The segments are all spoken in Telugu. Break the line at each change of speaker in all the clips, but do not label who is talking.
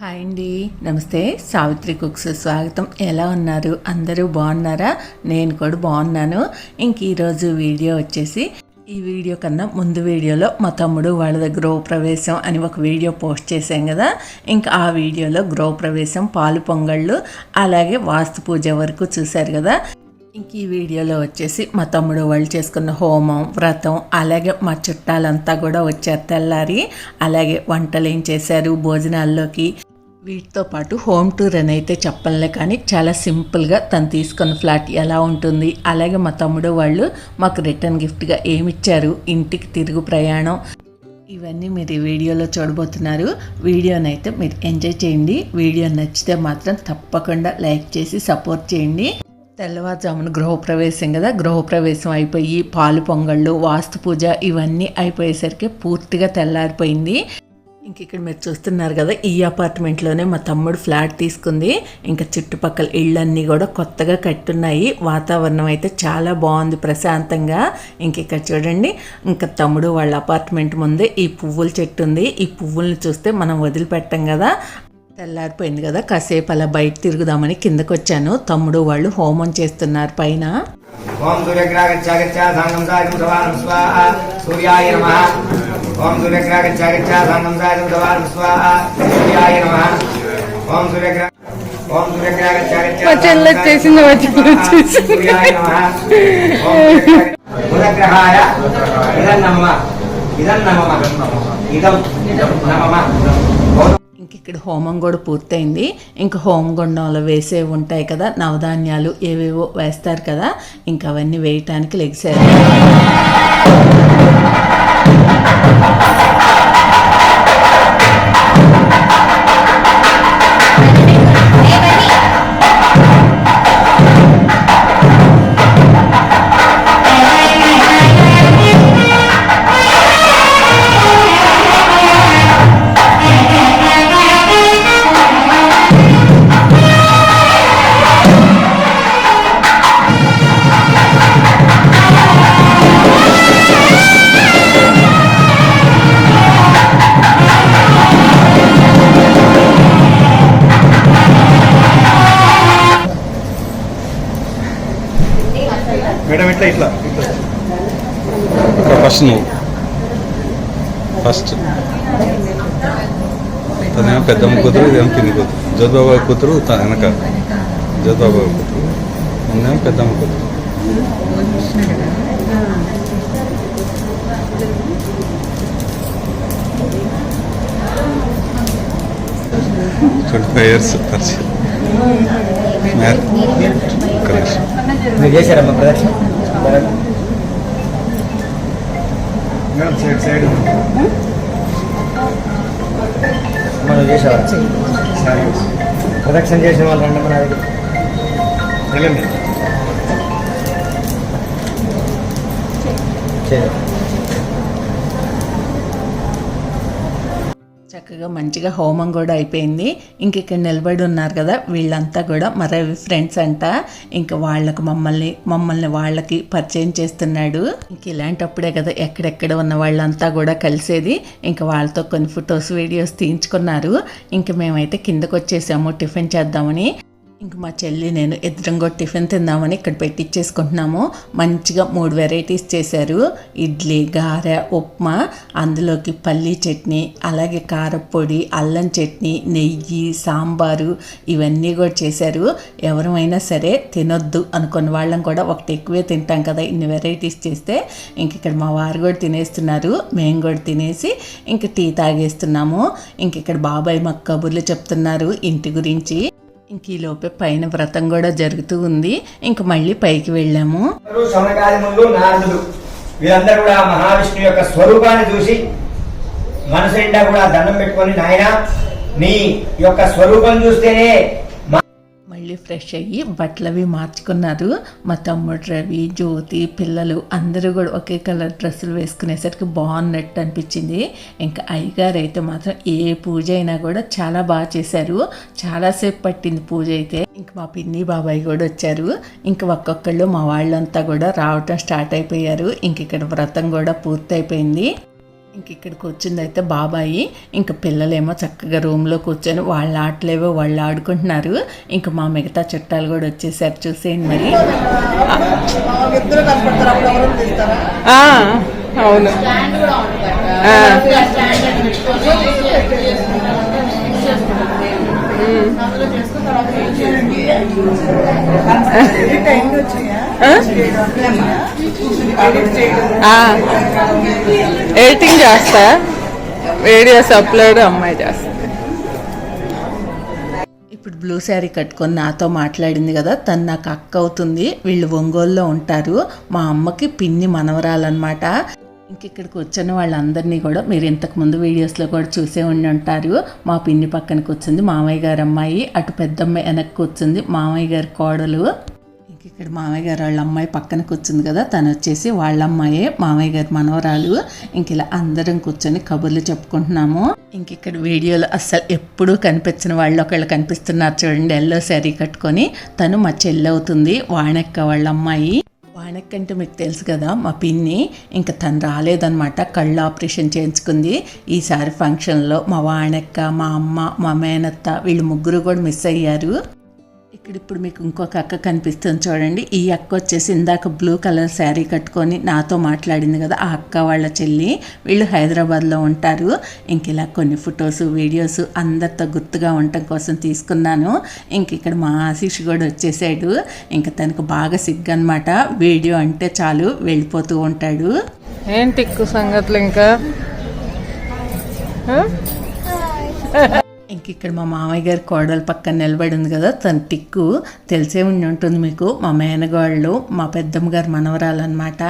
హాయ్ అండి. నమస్తే. సావిత్రి కుక్స్ స్వాగతం. ఎలా ఉన్నారు? అందరూ బాగున్నారా? నేను కూడా బాగున్నాను. ఇంక ఈరోజు వీడియో వచ్చేసి ఈ వీడియో కన్నా ముందు వీడియోలో మా తమ్ముడు వాళ్ళ దగ్గర గృహప్రవేశం అని ఒక వీడియో పోస్ట్ చేశాం కదా. ఇంకా ఆ వీడియోలో గృహప్రవేశం పాలు పొంగళ్ళు అలాగే వాస్తు పూజ వరకు చూశారు కదా. ఇంక ఈ వీడియోలో వచ్చేసి మా తమ్ముడు వాళ్ళు చేసుకున్న హోమం వ్రతం అలాగే మా చుట్టాలంతా కూడా వచ్చారు తెల్లారి. అలాగే వంటలు ఏం చేశారు? భోజనాల్లోకి వీటితో పాటు హోమ్ టూర్ అని అయితే చెప్పలే కానీ చాలా సింపుల్గా తను తీసుకున్న ఫ్లాట్ ఎలా ఉంటుంది. అలాగే మా తమ్ముడు వాళ్ళు మాకు రిటర్న్ గిఫ్ట్గా ఏమిచ్చారు ఇంటికి తిరుగు ప్రయాణం ఇవన్నీ మీరు ఈ వీడియోలో చూడబోతున్నారు. వీడియోనైతే మీరు ఎంజాయ్ చేయండి. వీడియో నచ్చితే మాత్రం తప్పకుండా లైక్ చేసి సపోర్ట్ చేయండి. తెల్లవారుజామున గృహప్రవేశం కదా గృహప్రవేశం అయిపోయి పాలు పొంగళ్ళు వాస్తు పూజ ఇవన్నీ అయిపోయేసరికి పూర్తిగా తెల్లారిపోయింది. ఇంక ఇక్కడ మీరు చూస్తున్నారు కదా ఈ అపార్ట్మెంట్లోనే మా తమ్ముడు ఫ్లాట్ తీసుకుంది. ఇంకా చుట్టుపక్కల ఇళ్ళన్నీ కూడా కొత్తగా కట్టున్నాయి. వాతావరణం అయితే చాలా బాగుంది ప్రశాంతంగా. ఇంక ఇక్కడ చూడండి ఇంకా తమ్ముడు వాళ్ళ అపార్ట్మెంట్ ముందే ఈ పువ్వుల చెట్టు ఉంది. ఈ పువ్వుల్ని చూస్తే మనం వదిలిపెట్టాం కదా. తెల్లారిపోయింది కదా కాసేపు అలా బయట తిరుగుదామని కిందకు వచ్చాను తమ్ముడు వాళ్ళు హోమం చేస్తున్నారు పైన.
ఓం సూర్యగ్రాగచ్చాగచ్చ సాంగం స్వాహ. సూర్యాయ
వచ్చేసింది, వచ్చేసింది.
సూర్యాయ నమ. ఓం బుధగ్రహాయ ఇదం ఇదం ఇదం
ఇంక ఇక్కడ హోమం కూడా పూర్తయింది. ఇంక హోమం గుండంలో వేసే ఉంటాయి కదా నవధాన్యాలు ఏవేవో వేస్తారు కదా ఇంకా అవన్నీ వేయటానికి లెగిసారు
ఇట్లా. ఇట్లా ఫస్ట్ నువ్వు. ఫస్ట్ తనేమో పెద్దమ్మ కూతురు ఇదేమో పిన్ని కూతురు. జోద్బాబా కూతురు తన వెనక. జోద్బాబా కూతురు. ముందేమో పెద్దమ్మ కూతురు. ట్వంటీ ఫైవ్ ఇయర్స్ పరిచయం.
చేశారమ్మా ప్రదర్శన?
Madam side side.
మనం చేసేవారు ప్రదక్షిణ చేసిన వాళ్ళు రండి మన
వెళ్ళండి.
చేయండి
చక్కగా మంచిగా హోమం కూడా అయిపోయింది. ఇంక ఇక్కడ నిలబడి ఉన్నారు కదా వీళ్ళంతా కూడా మా ఫ్రెండ్స్ అంట. ఇంకా వాళ్ళకు మమ్మల్ని మమ్మల్ని వాళ్ళకి పరిచయం చేస్తున్నాడు. ఇంక ఇలాంటప్పుడే కదా ఎక్కడెక్కడ ఉన్న వాళ్ళంతా కూడా కలిసేది. ఇంకా వాళ్ళతో కొన్ని ఫొటోస్ వీడియోస్ తీయించుకున్నారు. ఇంక మేమైతే కిందకు వచ్చేసాము టిఫిన్ చేద్దామని. ఇంక మా చెల్లి నేను ఇద్దరం కూడా టిఫిన్ తిందామని ఇక్కడ పెట్టించేసుకుంటున్నాము మంచిగా మూడు వెరైటీస్ చేశారు. ఇడ్లీ గారె ఉప్మా అందులోకి పల్లీ చట్నీ అలాగే కారపొడి అల్లం చట్నీ నెయ్యి సాంబారు ఇవన్నీ కూడా చేశారు. ఎవరమైనా సరే తినొద్దు అనుకున్న వాళ్ళం కూడా ఒకటి ఎక్కువే తింటాం కదా ఇన్ని వెరైటీస్ చేస్తే. ఇంక ఇక్కడ మా వారు కూడా తినేస్తున్నారు. మేము కూడా తినేసి ఇంక టీ తాగేస్తున్నాము. ఇంక ఇక్కడ బాబాయ్ మాకు కబుర్లు చెప్తున్నారు ఇంటి గురించి. ఇంక ఈ లోపే పైన వ్రతం కూడా జరుగుతూ ఉంది. ఇంక మళ్ళీ పైకి వెళ్ళాము.
అందరూ శౌనకాదిములు వీరందరూ కూడా మహావిష్ణు యొక్క స్వరూపాన్ని చూసి మనసు నిండా కూడా దండం పెట్టుకొని నాయన నీ యొక్క స్వరూపం చూస్తేనే
వెళ్ళి ఫ్రెష్ అయ్యి బట్టలు అవి మార్చుకున్నారు. మా తమ్ముడు రవి జ్యోతి పిల్లలు అందరూ కూడా ఒకే కలర్ డ్రెస్సులు వేసుకునేసరికి బాగున్నట్టు అనిపించింది. ఇంకా అయ్యగారు అయితే మాత్రం ఏ పూజ అయినా కూడా చాలా బాగా చేశారు. చాలాసేపు పట్టింది పూజ అయితే. ఇంక మా పిన్ని బాబాయ్ కూడా వచ్చారు. ఇంక ఒక్కొక్కళ్ళు మా వాళ్ళంతా కూడా రావటం స్టార్ట్ అయిపోయారు. ఇంక ఇక్కడ వ్రతం కూడా పూర్తయిపోయింది. ఇంక ఇక్కడికి వచ్చింది అయితే బాబాయి ఇంక పిల్లలేమో చక్కగా రూమ్లో కూర్చొని వాళ్ళ ఆటలేవో వాళ్ళు ఆడుకుంటున్నారు. ఇంకా మా మిగతా చుట్టాలు కూడా వచ్చేసారు చూసేయండి మరి.
ఆ, అవును. ఆ. ఎడిటింగ్ చేస్తా. వీడియోస్ అప్లోడ్ అమ్మాయి చేస్తా.
ఇప్పుడు బ్లూ శారీ కట్టుకొని నాతో మాట్లాడింది కదా తను నాకు అక్క అవుతుంది వీళ్ళు ఒంగోలులో ఉంటారు మా అమ్మకి పిన్ని మనవరాలన్నమాట. ఇంక ఇక్కడికి వచ్చిన వాళ్ళందరినీ కూడా మీరు ఇంతకు ముందు వీడియోస్లో కూడా చూసే ఉండి ఉంటారు. మా పిన్ని పక్కన కూర్చుంది మామయ్య గారి అమ్మాయి అటు పెద్దమ్మాయి వెనక్కి కూర్చుంది మామయ్య గారి కోడలు. ఇక్కడ మామయ్య గారు వాళ్ళ అమ్మాయి పక్కన కూర్చుంది కదా తను వచ్చేసి వాళ్ళ అమ్మాయే. మామయ్య గారి మనవరాలు. ఇంక ఇలా అందరం కూర్చొని కబుర్లు చెప్పుకుంటున్నాము. ఇంక ఇక్కడ వీడియోలో అస్సలు ఎప్పుడూ కనిపించిన వాళ్ళు ఒకళ్ళు కనిపిస్తున్నారు చూడండి ఎల్లో శారీ కట్టుకొని. తను మా చెల్లి అవుతుంది వాణెక్క వాళ్ళ అమ్మాయి. వాణెక్క అంటే మీకు తెలుసు కదా మా పిన్ని. ఇంకా తను రాలేదన్నమాట కళ్ళు ఆపరేషన్ చేయించుకుంది. ఈసారి ఫంక్షన్లో మా వాణక్క మా అమ్మ మా మేనత్త వీళ్ళు ముగ్గురు కూడా మిస్ అయ్యారు. ఇక్కడ ఇప్పుడు మీకు ఇంకొక అక్క కనిపిస్తుంది చూడండి. ఈ అక్క వచ్చేసి ఇందాక బ్లూ కలర్ శారీ కట్టుకొని నాతో మాట్లాడింది కదా ఆ అక్క వాళ్ళ చెల్లి. వీళ్ళు హైదరాబాద్లో ఉంటారు. ఇంక ఇలా కొన్ని ఫొటోస్ వీడియోస్ అందరితో గుర్తుగా ఉండటం కోసం తీసుకున్నాను. ఇంక ఇక్కడ మా ఆశీష్ కూడా వచ్చేసాడు. ఇంకా తనకు బాగా సిగ్గు అనమాట వీడియో అంటే చాలు వెళ్ళిపోతూ ఉంటాడు.
ఏంటి ఎక్కువ సంగతులు ఇంకా?
ఇంక ఇక్కడ మా మామయ్య గారి కోడల పక్కన నిలబడి ఉంది కదా తన టిక్కు తెలిసే ఉండి ఉంటుంది మీకు. మా మేనగాళ్ళు మా పెద్దమ్మ గారి మనవరాలు అనమాట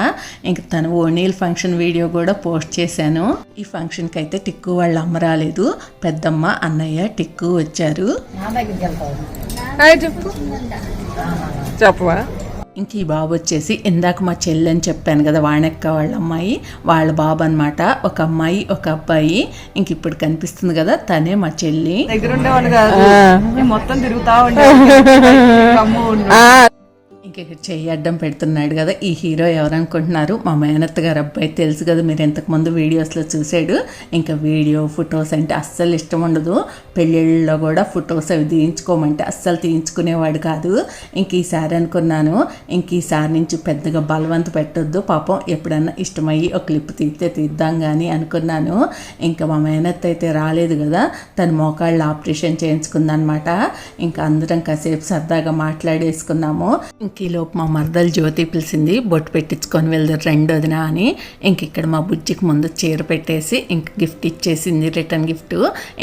ఇంక తను ఓనీల్ ఫంక్షన్ వీడియో కూడా పోస్ట్ చేశాను. ఈ ఫంక్షన్కి అయితే టిక్కు వాళ్ళ అమ్మ రాలేదు. పెద్దమ్మ అన్నయ్య టిక్కు వచ్చారు.
చెప్పవా?
ఇంక ఈ బాబు వచ్చేసి ఇందాక మా చెల్లి అని చెప్పాను కదా వాణెక్క వాళ్ళ అమ్మాయి. వాళ్ళ బాబు అనమాట ఒక అమ్మాయి ఒక అబ్బాయి. ఇంక ఇప్పుడు కనిపిస్తుంది కదా తనే మా చెల్లి.
దగ్గర ఉండేవాడు కాదు నేను మొత్తం తిరుగుతా ఉండే.
ఇంక చెయ్యి అడ్డం పెడుతున్నాడు కదా ఈ హీరో ఎవరనుకుంటున్నారు? మా మేనత్ గారు అబ్బాయి తెలుసు కదా మీరు ఇంతకుముందు వీడియోస్లో చూసాడు ఇంకా వీడియో ఫొటోస్ అంటే అస్సలు ఇష్టం ఉండదు. పెళ్ళిళ్ళలో కూడా ఫొటోస్ అవి తీయించుకోమంటే అస్సలు తీయించుకునేవాడు కాదు. ఇంక ఈసారి అనుకున్నాను ఇంక ఈసారి నుంచి పెద్దగా బలవంత పెట్టొద్దు. పాపం ఎప్పుడన్నా ఇష్టమయ్యి ఒక క్లిప్ తీస్తే తీద్దాం కానీ అనుకున్నాను. ఇంకా మా మేనత్ అయితే రాలేదు కదా తన మోకాళ్ళు ఆపరేషన్ చేయించుకుందనమాట. ఇంకా అందరం కాసేపు సరదాగా మాట్లాడేసుకున్నాము. ఇంక ఈలోపు మా మరదలు జ్యోతి పిలిచింది బొట్టు పెట్టించుకొని వెళ్దాం రెండోదిన అని. ఇంక ఇక్కడ మా బుజ్జికి ముందు చీర పెట్టేసి ఇంక గిఫ్ట్ ఇచ్చేసింది రిటర్న్ గిఫ్ట్.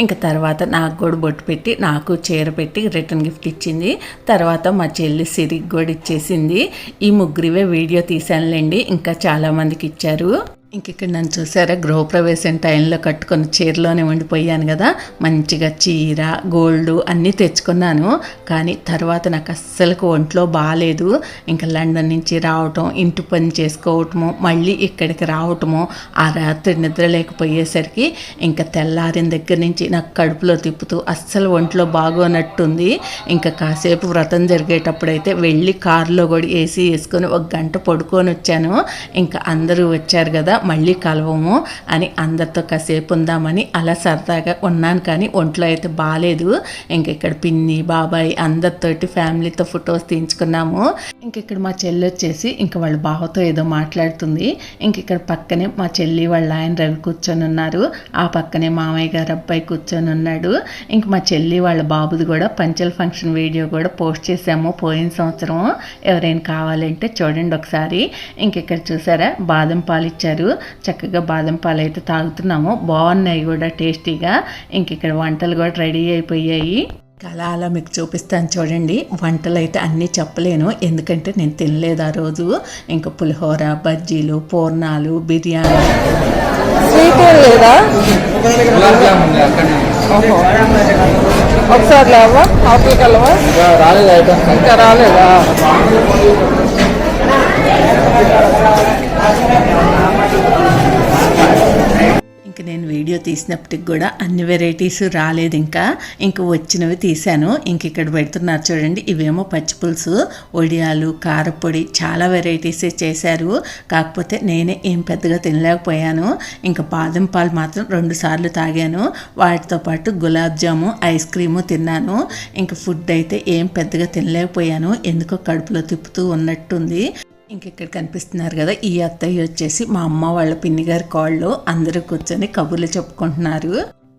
ఇంకా తర్వాత నాకు కూడా బొట్టు పెట్టి నాకు చీర పెట్టి రిటర్న్ గిఫ్ట్ ఇచ్చింది. తర్వాత మా చెల్లి సిరికి కూడా ఇచ్చేసింది. ఈ ముగ్గురివే వీడియో తీశానులేండి ఇంకా చాలామందికి ఇచ్చారు. ఇంక ఇక్కడ నన్ను చూసారా? గృహప్రవేశం టైంలో కట్టుకొని చీరలోనే ఉండిపోయాను కదా. మంచిగా చీర గోల్డ్ అన్నీ తెచ్చుకున్నాను. కానీ తర్వాత నాకు అస్సలకు ఒంట్లో బాగాలేదు ఇంకా లండన్ నుంచి రావటం ఇంటి పని చేసుకోవటము మళ్ళీ ఇక్కడికి రావటము ఆ రాత్రి నిద్ర లేకపోయేసరికి ఇంకా తెల్లారిన దగ్గర నుంచి నాకు కడుపులో తిప్పుతూ అస్సలు ఒంట్లో బాగోనట్టుంది. ఇంకా కాసేపు వ్రతం జరిగేటప్పుడైతే వెళ్ళి కారులో కూడా ఏసీ వేసుకొని ఒక గంట పడుకొని వచ్చాను. ఇంకా అందరూ వచ్చారు కదా. మళ్ళీ కలవము అని అందరితో కాసేపు ఉందామని అలా సరదాగా ఉన్నాను కానీ ఒంట్లో అయితే బాగాలేదు. ఇంక ఇక్కడ పిన్ని బాబాయ్ అందరితోటి ఫ్యామిలీతో ఫొటోస్ తీయించుకున్నాము. ఇంక ఇక్కడ మా చెల్లి వచ్చేసి ఇంక వాళ్ళ బావతో ఏదో మాట్లాడుతుంది. ఇంక ఇక్కడ పక్కనే మా చెల్లి వాళ్ళ ఆయన రవి కూర్చొని ఉన్నారు. ఆ పక్కనే మామయ్య గారు అబ్బాయి కూర్చొని ఉన్నాడు. ఇంక మా చెల్లి వాళ్ళ బాబుది కూడా పంచల్ ఫంక్షన్ వీడియో కూడా పోస్ట్ చేసాము పోయిన సంవత్సరం. ఎవరైనా కావాలంటే చూడండి ఒకసారి. ఇంక ఇక్కడ చూసారా? బాదం పాలు ఇచ్చారు. చక్కగా బాదం పాలు అయితే తాగుతున్నాము. బాగున్నాయి కూడా టేస్టీగా. ఇంక ఇక్కడ వంటలు కూడా రెడీ అయిపోయాయి. అలా అలా మీకు చూపిస్తాను చూడండి. వంటలు అయితే అన్నీ చెప్పలేను. ఎందుకంటే నేను తినలేదు ఆ రోజు. ఇంకా పులిహోర బజ్జీలు పూర్ణాలు బిర్యానీ.
స్వీట్ లేదా? ఒకసారి లేవా? రాలేదా
ఇంక వీడియో తీసినప్పటికి కూడా అన్ని వెరైటీస్ రాలేదు ఇంకా. ఇంకా వచ్చినవి తీశాను. ఇంక ఇక్కడ పెడుతున్నారు చూడండి. ఇవేమో పచ్చి పులుసు వడియాలు కారపొడి చాలా వెరైటీసే చేశారు. కాకపోతే నేనే ఏం పెద్దగా తినలేకపోయాను. ఇంకా బాదం పాలు మాత్రం రెండు సార్లు తాగాను. వాటితో పాటు గులాబ్ జాము ఐస్ క్రీము తిన్నాను. ఇంకా ఫుడ్ అయితే ఏం పెద్దగా తినలేకపోయాను. ఎందుకో కడుపులో తిప్పుతూ ఉన్నట్టుంది. ఇంక ఇక్కడ కనిపిస్తున్నారు కదా ఈ అత్తయ్య వచ్చేసి మా అమ్మ వాళ్ళ పిన్ని గారి కాళ్ళు అందరూ కూర్చొని కబుర్లు చెప్పుకుంటున్నారు.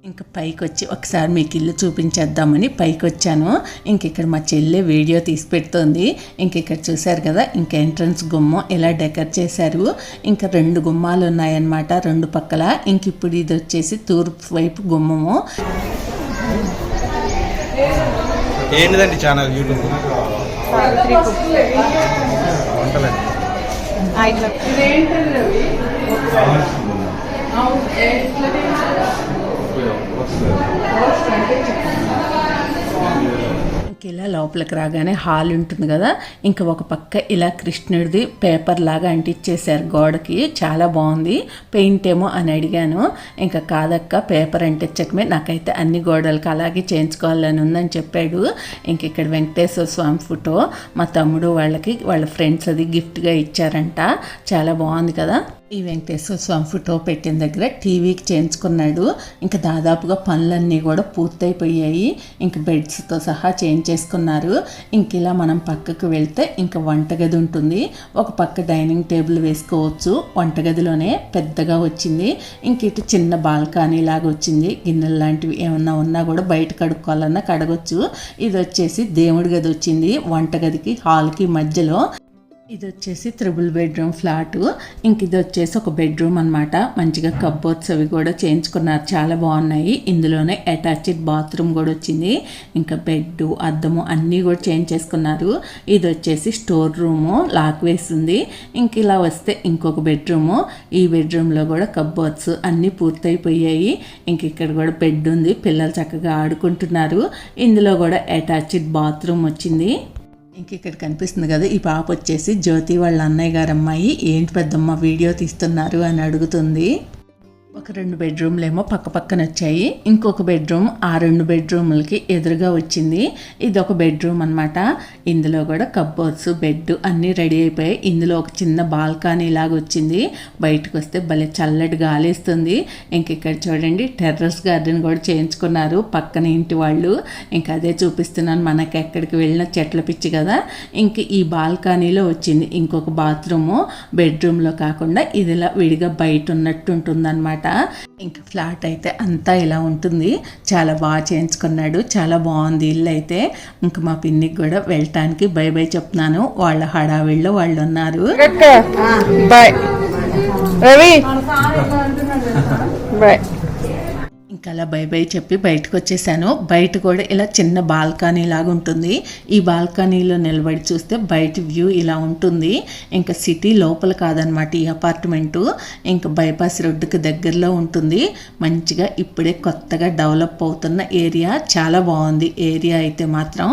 ఇంకా పైకి వచ్చి ఒకసారి మీకు ఇల్లు చూపించేద్దామని పైకి వచ్చాను. ఇంక ఇక్కడ మా చెల్లె వీడియో తీసి పెడుతోంది. ఇంక ఇక్కడ చూశారు కదా ఇంకా ఎంట్రన్స్ గుమ్మం ఇలా డెకర్ చేశారు. ఇంకా రెండు గుమ్మాలు ఉన్నాయన్నమాట రెండు పక్కల. ఇంక ఇప్పుడు ఇది వచ్చేసి తూర్పు వైపు గుమ్మము.
ఏంటిదండి ఛానల్ యూట్యూబ్? వంటలండి
ఇంక ఇలా లోపలికి రాగానే హాల్ ఉంటుంది కదా ఇంకా ఒక పక్క ఇలా కృష్ణుడిది పేపర్ లాగా అంటించేశారు గోడకి. చాలా బాగుంది. పెయింట్ ఏమో అని అడిగాను. ఇంకా కాదక్క పేపర్ అంటించకమే నాకైతే అన్ని గోడలకి అలాగే చేయించుకోవాలని ఉందని చెప్పాడు. ఇంక ఇక్కడ వెంకటేశ్వర స్వామి ఫోటో. మా తమ్ముడు వాళ్ళకి వాళ్ళ ఫ్రెండ్స్ అది గిఫ్ట్గా ఇచ్చారంట. చాలా బాగుంది కదా. ఈ వెంకటేశ్వర స్వామి ఫోటో పెట్టిన దగ్గర టీవీకి చేయించుకున్నాడు. ఇంకా దాదాపుగా పనులన్నీ కూడా పూర్తయిపోయాయి. ఇంక బెడ్స్తో సహా చేంజ్ చేసుకున్నారు ఇంక ఇలా మనం పక్కకు వెళ్తే ఇంకా వంటగది ఉంటుంది. ఒక పక్క డైనింగ్ టేబుల్ వేసుకోవచ్చు. వంటగదిలోనే పెద్దగా వచ్చింది. ఇంక ఇటు చిన్న బాల్కనీ లాగా వచ్చింది. గిన్నెలు లాంటివి ఏమన్నా ఉన్నా కూడా బయట కడుక్కోవాలన్నా కడగొచ్చు. ఇది వచ్చేసి దేవుడి గది వచ్చింది. వంటగదికి హాల్కి మధ్యలో ఇది వచ్చేసి త్రిబుల్ బెడ్రూమ్ ఫ్లాట్. ఇంక ఇది వచ్చేసి ఒక బెడ్రూమ్ అన్నమాట. మంచిగా కబ్బోర్డ్స్ అవి కూడా చేయించుకున్నారు. చాలా బాగున్నాయి. ఇందులోనే అటాచ్డ్ బాత్రూమ్ కూడా వచ్చింది. ఇంకా బెడ్ అద్దము అన్నీ కూడా చేంజ్ చేసుకున్నారు. ఇది వచ్చేసి స్టోర్ రూము లాక్ వేసింది. ఇంక ఇలా వస్తే ఇంకొక బెడ్రూము. ఈ బెడ్రూమ్లో కూడా కబ్బోర్డ్స్ అన్నీ పూర్తయిపోయాయి. ఇంక ఇక్కడ కూడా బెడ్ ఉంది పిల్లలు చక్కగా ఆడుకుంటున్నారు. ఇందులో కూడా అటాచ్డ్ బాత్రూమ్ వచ్చింది. ఇంక ఇక్కడ కనిపిస్తుంది కదా ఈ పాప వచ్చేసి జ్యోతి వాళ్ళ అన్నయ్య గారు అమ్మాయి ఏంటి పెద్దమ్మ వీడియో తీస్తున్నారు అని అడుగుతుంది. ఒక రెండు బెడ్రూమ్లు ఏమో పక్క పక్కన వచ్చాయి. ఇంకొక బెడ్రూమ్ ఆ రెండు బెడ్రూమ్లకి ఎదురుగా వచ్చింది. ఇది ఒక బెడ్రూమ్ అనమాట ఇందులో కూడా కబ్బోర్డ్స్ బెడ్ అన్నీ రెడీ అయిపోయాయి. ఇందులో ఒక చిన్న బాల్కనీ లాగా వచ్చింది. బయటకు వస్తే భలే చల్లటి గాలేస్తుంది ఇంక ఇక్కడ చూడండి టెర్రస్ గార్డెన్ కూడా చేయించుకున్నారు పక్కన ఇంటి వాళ్ళు. ఇంకా అదే చూపిస్తున్నాను మనకి ఎక్కడికి వెళ్ళిన చెట్ల పిచ్చి కదా. ఇంక ఈ బాల్కనీలో వచ్చింది. ఇంకొక బాత్రూము బెడ్రూమ్లో కాకుండా ఇదిలా విడిగా బయట ఉన్నట్టు ఉంటుందన్నమాట. ఇంకా ఫ్లాట్ అయితే అంతా ఇలా ఉంటుంది. చాలా బాగా చేయించుకున్నాడు. చాలా బాగుంది ఇల్లు అయితే. ఇంకా మా పిన్నికి కూడా వెళ్ళటానికి బై బై చెప్తున్నాను. వాళ్ళ హడావిడిలో వాళ్ళు ఉన్నారు.
బాయ్ రవి బాయ్
ఇంకా అలా బై బై చెప్పి బయటకు వచ్చేసాను బయట కూడా ఇలా చిన్న బాల్కనీ లాగా ఉంటుంది. ఈ బాల్కనీలో నిలబడి చూస్తే బయట వ్యూ ఇలా ఉంటుంది. ఇంకా సిటీ లోపల కాదనమాట ఈ అపార్ట్మెంటు. ఇంకా బైపాస్ రోడ్డుకి దగ్గరలో ఉంటుంది. మంచిగా ఇప్పుడే కొత్తగా డెవలప్ అవుతున్న ఏరియా. చాలా బాగుంది. ఏరియా అయితే మాత్రం.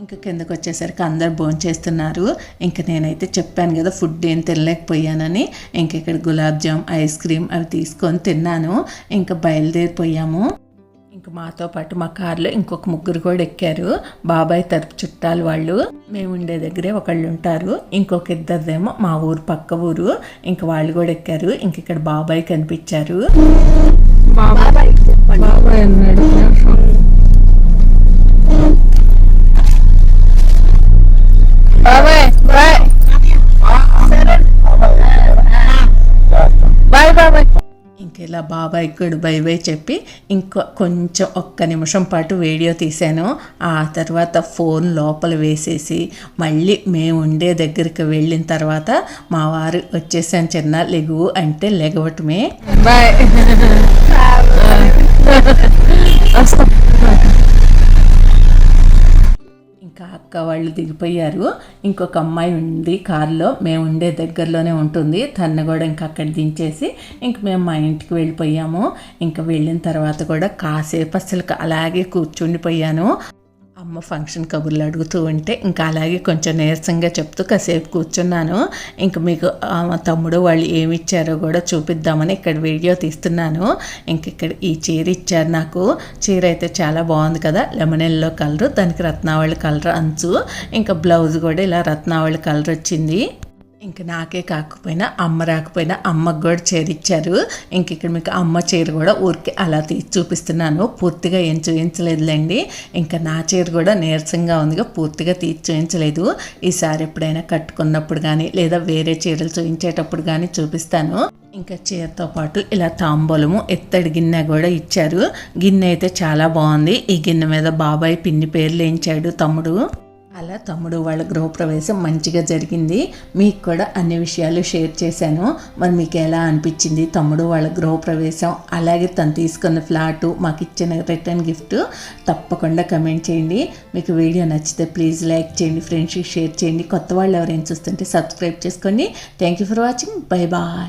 ఇంకా కిందకు వచ్చేసరికి అందరు భోజనం చేస్తున్నారు. ఇంకా నేనైతే చెప్పాను కదా ఫుడ్ ఏం తినలేకపోయానని. ఇంక ఇక్కడ గులాబ్ జామ్ ఐస్ క్రీమ్ అవి తీసుకొని తిన్నాను. ఇంకా బయలుదేరిపోయాము. ఇంకా మాతో పాటు మా కార్లో ఇంకొక ముగ్గురు కూడా ఎక్కారు. బాబాయ్ తరపు చుట్టాలు వాళ్ళు. మేము ఉండే దగ్గరే ఒకళ్ళు ఉంటారు. ఇంకొక ఇద్దరిదేమో మా ఊరు పక్క ఊరు. ఇంకా వాళ్ళు కూడా ఎక్కారు. ఇంక ఇక్కడ బాబాయ్ కనిపించారు.
బాబాయ్ అన్నాడు బాబాయ్ బాబాయ్
కూడా బై బై చెప్పి ఇంకో కొంచెం ఒక్క నిమిషం పాటు వీడియో తీశాను. ఆ తర్వాత ఫోన్ లోపల వేసేసి మళ్ళీ మేము ఉండే దగ్గరికి వెళ్ళిన తర్వాత మా వారు వచ్చేసాను చిన్న లెగువు అంటే లెగవటమే.
బాయ్
ఇంకా అక్క వాళ్ళు దిగిపోయారు. ఇంకొక అమ్మాయి ఉంది కారులో. మేము ఉండే దగ్గరలోనే ఉంటుంది. తన్ను కూడా ఇంకా అక్కడ దించేసి ఇంక మేము మా ఇంటికి వెళ్ళిపోయాము. ఇంకా వెళ్ళిన తర్వాత కూడా కాసేపు అసలు అలాగే కూర్చుండిపోయాను. అమ్మ ఫంక్షన్ కబుర్లు అడుగుతూ ఉంటే ఇంకా అలాగే కొంచెం నీరసంగా చెప్తూ కాసేపు కూర్చున్నాను. ఇంకా మీకు మా తమ్ముడు వాళ్ళు ఏమి ఇచ్చారో కూడా చూపిద్దామని ఇక్కడ వీడియో తీస్తున్నాను. ఇంక ఇక్కడ ఈ చీర ఇచ్చారు నాకు. చీర అయితే చాలా బాగుంది కదా లెమన్ ఎల్లో కలర్ దానికి రత్నావళి కలర్ అంచు. ఇంకా బ్లౌజ్ కూడా ఇలా రత్నావళి కలర్ వచ్చింది ఇంక నాకే కాకపోయినా అమ్మ రాకపోయినా అమ్మకు కూడా చేరిచ్చారు. ఇంక ఇక్కడ మీకు అమ్మ చీర కూడా ఊరికి అలా తీసి చూపిస్తున్నాను. పూర్తిగా ఏం చూపించలేదులేండి ఇంకా నా చీర కూడా నీరసంగా ఉందిగా పూర్తిగా తీసి చూపించలేదు ఈసారి ఎప్పుడైనా కట్టుకున్నప్పుడు కానీ లేదా వేరే చీరలు చూపించేటప్పుడు కానీ చూపిస్తాను. ఇంకా చీరతో పాటు ఇలా తాంబూలము ఎత్తడి గిన్నె కూడా ఇచ్చారు. గిన్నె అయితే చాలా బాగుంది. ఈ గిన్నె మీద బాబాయ్ పిన్ని పేర్లు వేయించాడు తమ్ముడు. అలా తమ్ముడు వాళ్ళ గృహప్రవేశం మంచిగా జరిగింది. మీకు కూడా అన్ని విషయాలు షేర్ చేశాను. మరి మీకు ఎలా అనిపించింది తమ్ముడు వాళ్ళ గృహప్రవేశం? అలాగే తను తీసుకున్న ఫ్లాటు మాకు ఇచ్చిన రిటర్న్ గిఫ్ట్ తప్పకుండా కమెంట్ చేయండి. మీకు వీడియో నచ్చితే ప్లీజ్ లైక్ చేయండి ఫ్రెండ్స్కి షేర్ చేయండి. కొత్త వాళ్ళు ఎవరైనా చూస్తుంటే సబ్స్క్రైబ్ చేసుకోండి. Thank you for watching. Bye bye.